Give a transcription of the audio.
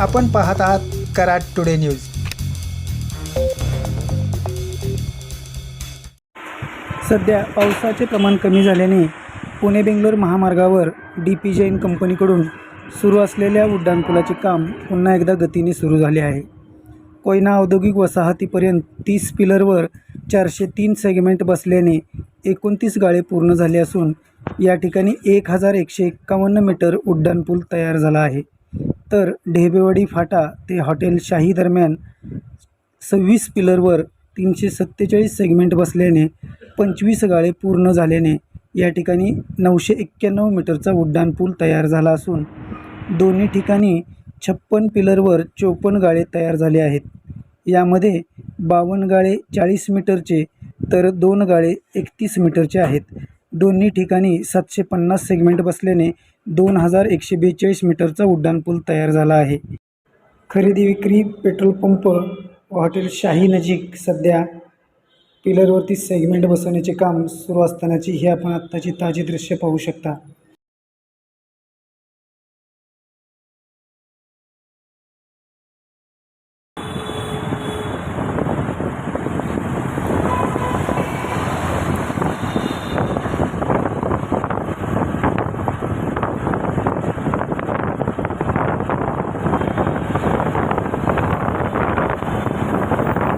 आपण पाहत आहात कराड टुडे न्यूज. सध्या पावसाचे प्रमाण कमी झाल्याने पुणे बेंगलोर महामार्गावर डी पी जैन कंपनीकडून सुरू असलेल्या उड्डाणपुलाचे काम पुन्हा एकदा गतीने सुरू झाले आहे. कोयना औद्योगिक वसाहतीपर्यंत तीस पिलरवर चारशे तीन सेगमेंट बसल्याने एकोणतीस गाळे पूर्ण झाले असून या ठिकाणी एक हजार एकशे एक्कावन्न मीटर उड्डाणपूल तयार झाला आहे. तर ढेबेवाडी फाटा ते हॉटेल शाही दरम्यान सव्वीस पिलरवर तीनशे सत्तेचाळीस सेगमेंट बसल्याने पंचवीस गाळे पूर्ण झाल्याने या ठिकाणी नऊशे एक्क्याण्णव मीटरचा उड्डाणपूल तयार झाला असून दोन्ही ठिकाणी छप्पन पिलरवर चोपन्न गाळे तयार झाले आहेत. यामध्ये बावन्न गाळे चाळीस मीटरचे तर दोन गाळे एकतीस मीटरचे आहेत. दोन्ही ठिकाणी सातशे पन्नास सेगमेंट बसल्याने दोन हजार एकशे बेचाळीस मीटरचा उड्डाणपूल तयार झाला आहे. खरेदी विक्री पेट्रोल पंप हॉटेल शाही नजीक सध्या पिलरवरती सेगमेंट बसवण्याचे काम सुरू असतानाची ही आपण आत्ताची ताजी दृश्य पाहू शकता.